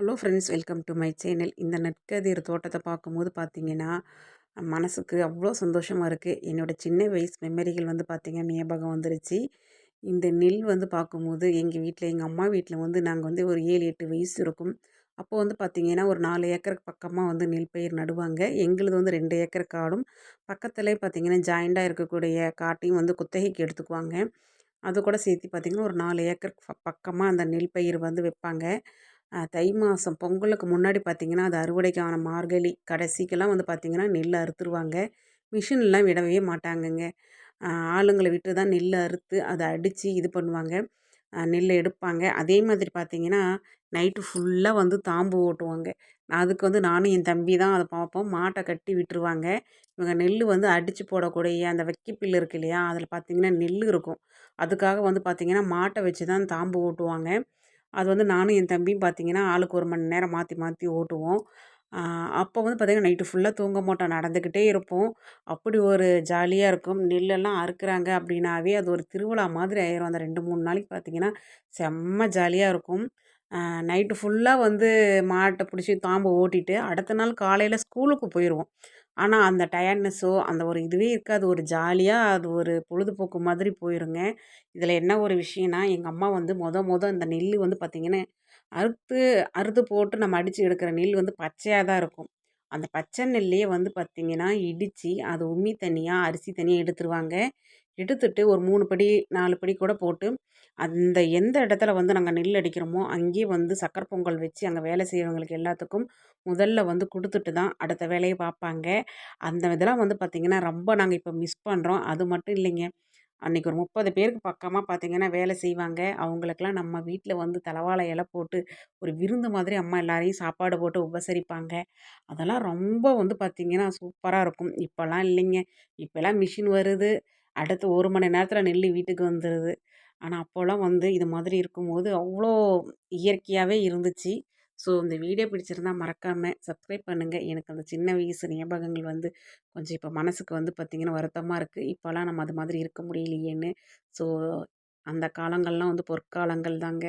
Hello friends welcome to my channel இந்த நெற்கதிர் தோட்டத்தை பார்க்கும்போது பார்த்தீங்கன்னா மனசுக்கு அவ்வளோ சந்தோஷமாக இருக்குது என்னோடய சின்ன வயசு மெமரிகள் வந்து பார்த்திங்க ஞாபகம் வந்துருச்சு. இந்த நெல் வந்து பார்க்கும்போது எங்கள் வீட்டில் எங்கள் அம்மா வீட்டில் வந்து நாங்கள் வந்து ஒரு ஏழு எட்டு வயசு இருக்கும். அப்போது வந்து பார்த்திங்கன்னா ஒரு நாலு ஏக்கருக்கு பக்கமாக வந்து நெல் பயிர் நடுவாங்க. எங்களுது வந்து ரெண்டு ஏக்கர் காடும். பக்கத்துலேயே பார்த்திங்கன்னா ஜாயிண்டாக இருக்கக்கூடிய காட்டையும் வந்து குத்தகைக்கு எடுத்துக்குவாங்க. அது கூட சேர்த்து பார்த்திங்கன்னா ஒரு நாலு ஏக்கருக்கு பக்கமாக அந்த நெல் பயிர் வந்து வைப்பாங்க. தை மாதம் பொங்கலுக்கு முன்னாடி பார்த்திங்கன்னா அது அறுவடைக்கான மார்கழி கடைசிக்கெல்லாம் வந்து பார்த்திங்கன்னா நெல் அறுத்துருவாங்க. மிஷின்லாம் விடவே மாட்டாங்கங்க. ஆளுங்களை விட்டு தான் நெல் அறுத்து அதை அடித்து இது பண்ணுவாங்க. நெல் எடுப்பாங்க. அதே மாதிரி பார்த்திங்கன்னா நைட்டு ஃபுல்லாக வந்து தாம்பு ஓட்டுவாங்க. அதுக்கு வந்து நானும் என் தம்பி தான் அதை பார்ப்போம். மாட்டை கட்டி விட்டுருவாங்க. இவங்க நெல் வந்து அடித்து போடக்கூடிய அந்த வெக்கிப்பில் இருக்கு இல்லையா அதில் பார்த்திங்கன்னா நெல் இருக்கும். அதுக்காக வந்து பார்த்திங்கன்னா மாட்டை வச்சு தான் தாம்பு ஓட்டுவாங்க. அது வந்து நானும் என் தம்பியும் பார்த்திங்கன்னா ஆளுக்கு ஒரு மணி நேரம் மாற்றி மாற்றி ஓட்டுவோம். அப்போ வந்து பார்த்திங்கன்னா நைட்டு ஃபுல்லாக தூங்க மாட்டோம். நடந்துக்கிட்டே இருப்போம். அப்படி ஒரு ஜாலியாக இருக்கும். நெல்லெல்லாம் அறுக்குறாங்க அப்படின்னாவே அது ஒரு திருவிழா மாதிரி ஆயிரும். அந்த ரெண்டு மூணு நாளைக்கு பார்த்திங்கன்னா செம்ம ஜாலியாக இருக்கும். நைட்டு ஃபுல்லாக வந்து மாட்டை பிடிச்சி தாம்பை ஓட்டிட்டு அடுத்த நாள் காலையில் ஸ்கூலுக்கு போயிடுவோம் ஆனால் அந்த டயர்ட்னஸோ அந்த ஒரு இதுவே இருக்காது. ஒரு ஜாலியாக அது ஒரு பொழுதுபோக்கு மாதிரி போயிருங்க. இதில் என்ன ஒரு விஷயம்னா எங்கள் அம்மா வந்து மொத மொதல் இந்த நெல் வந்து பார்த்திங்கன்னா அறுத்து அறுத்து போட்டு நம்ம அடித்து எடுக்கிற நெல் வந்து பச்சையாக தான் இருக்கும். அந்த பச்சை நெல்லையே வந்து பார்த்திங்கன்னா இடித்து அது உம்மி தனியாக அரிசி தனியாக எடுத்துருவாங்க. எடுத்துட்டு ஒரு மூணு படி நாலு படி கூட போட்டு அந்த எந்த இடத்துல வந்து நாங்கள் நெல் அடிக்கிறோமோ அங்கேயே வந்து சக்கரை பொங்கல் வச்சு அங்கே வேலை செய்கிறவங்களுக்கு எல்லாத்துக்கும் முதல்ல வந்து கொடுத்துட்டு தான் அடுத்த வேலையை பார்ப்பாங்க. அந்த இதெல்லாம் வந்து பார்த்திங்கன்னா ரொம்ப நாங்கள் இப்போ மிஸ் பண்ணுறோம் அது மட்டும் இல்லைங்க. அன்றைக்கி ஒரு முப்பது பேருக்கு பக்கமாக பார்த்திங்கன்னா வேலை செய்வாங்க. அவங்களுக்கெல்லாம் நம்ம வீட்டில் வந்து தலவாழை இலை போட்டு ஒரு விருந்து மாதிரி அம்மா எல்லாரையும் சாப்பாடு போட்டு உபசரிப்பாங்க. அதெல்லாம் ரொம்ப வந்து பார்த்திங்கன்னா சூப்பராக இருக்கும். இப்போல்லாம் இல்லைங்க. இப்போல்லாம் மிஷின் வருது. அடுத்து ஒரு மணி நேரத்தில் நெல் வீட்டுக்கு வந்துடுது ஆனால் அப்போல்லாம் வந்து இது மாதிரி இருக்கும்போது அவ்வளோ இயற்கையாகவே இருந்துச்சு. ஸோ இந்த வீடியோ பிடிச்சிருந்தா மறக்காமல் சப்ஸ்கிரைப் பண்ணுங்கள் எனக்கு அந்த சின்ன வயசு ஞாபகங்கள் வந்து கொஞ்சம் இப்போ மனசுக்கு வந்து பார்த்திங்கன்னா வருத்தமாக இருக்குது இப்போல்லாம் நம்ம அது மாதிரி இருக்க முடியலையேன்னு. ஸோ அந்த காலங்கள்லாம் வந்து பொற்காலங்கள் தாங்க.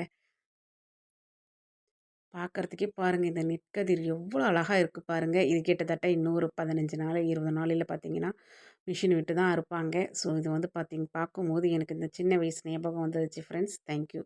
பார்க்குறதுக்கே பாருங்கள் இந்த நெற்கதிர் எவ்வளோ அழகாக இருக்குது பாருங்கள் இது கிட்டத்தட்ட இன்னொரு பதினஞ்சு நாள் இருபது நாளில் பார்த்தீங்கன்னா மிஷின் விட்டு தான் அறுப்பாங்க. ஸோ இது வந்து பார்த்திங்க பார்க்கும்போது எனக்கு இந்த சின்ன வயசு ஞாபகம் வந்துருச்சு ஃப்ரெண்ட்ஸ். தேங்க்யூ.